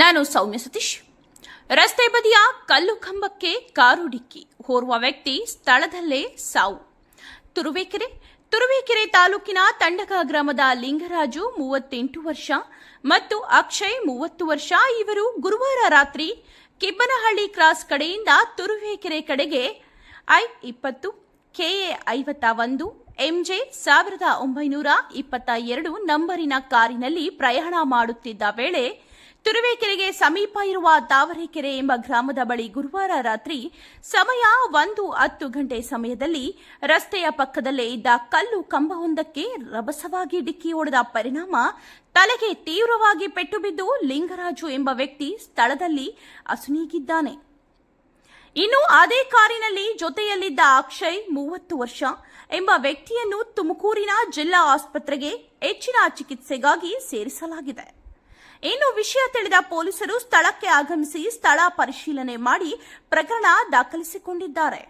ನಾನು ಸೌಮ್ಯ ಸತೀಶ್. ರಸ್ತೆ ಬದಿಯ ಕಲ್ಲು ಕಂಬಕ್ಕೆ ಕಾರು ಡಿಕ್ಕಿ. ಓರ್ವ ವ್ಯಕ್ತಿ ಸ್ಥಳದಲ್ಲೇ ಸಾವು. ತುರುವೇಕೆರೆ ತುರುವೇಕೆರೆ ತಾಲೂಕಿನ ತಂಡಕ ಗ್ರಾಮದ ಲಿಂಗರಾಜು ಮೂವತ್ತೆಂಟು ವರ್ಷ ಮತ್ತು ಅಕ್ಷಯ್ ಮೂವತ್ತು ವರ್ಷ. ಇವರು ಗುರುವಾರ ರಾತ್ರಿ ಕಿಬ್ಬನಹಳ್ಳಿ ಕ್ರಾಸ್ ಕಡೆಯಿಂದ ತುರುವೇಕೆರೆ ಕಡೆಗೆ ಐ ಇಪ್ಪತ್ತು ಕೆಎ ಐವತ್ತ ಒಂದು ಎಂಜೆ ಸಾವಿರದ ಒಂಬೈನೂರ ಇಪ್ಪತ್ತ ಎರಡು ನಂಬರಿನ ಕಾರಿನಲ್ಲಿ ಪ್ರಯಾಣ ಮಾಡುತ್ತಿದ್ದ ವೇಳೆ ತುರುವೇಕೆರೆಗೆ ಸಮೀಪ ಇರುವ ತಾವರೆಕೆರೆ ಎಂಬ ಗ್ರಾಮದ ಬಳಿ ಗುರುವಾರ ರಾತ್ರಿ ಸಮಯ ಒಂದು ಹತ್ತು ಗಂಟೆ ಸಮಯದಲ್ಲಿ ರಸ್ತೆಯ ಪಕ್ಕದಲ್ಲೇ ಇದ್ದ ಕಲ್ಲು ಕಂಬವೊಂದಕ್ಕೆ ರಭಸವಾಗಿ ಡಿಕ್ಕಿ ಹೊಡೆದ ಪರಿಣಾಮ ತಲೆಗೆ ತೀವ್ರವಾಗಿ ಪೆಟ್ಟು ಬಿದ್ದು ಲಿಂಗರಾಜು ಎಂಬ ವ್ಯಕ್ತಿ ಸ್ಥಳದಲ್ಲಿ ಅಸುನೀಗಿದ್ದಾನೆ. ಇನ್ನು ಅದೇ ಕಾರಿನಲ್ಲಿ ಜೊತೆಯಲ್ಲಿದ್ದ ಅಕ್ಷಯ್ ಮೂವತ್ತು ವರ್ಷ ಎಂಬ ವ್ಯಕ್ತಿಯನ್ನು ತುಮಕೂರಿನ ಜಿಲ್ಲಾ ಆಸ್ಪತ್ರೆಗೆ ಹೆಚ್ಚಿನ ಚಿಕಿತ್ಸೆಗಾಗಿ ಸೇರಿಸಲಾಗಿದೆ. ಇನ್ನು ವಿಷಯ ತಿಳಿದ ಪೊಲೀಸರು ಸ್ಥಳಕ್ಕೆ ಆಗಮಿಸಿ ಸ್ಥಳ ಪರಿಶೀಲನೆ ಮಾಡಿ ಪ್ರಕರಣ ದಾಖಲಿಸಿಕೊಂಡಿದ್ದಾರೆ.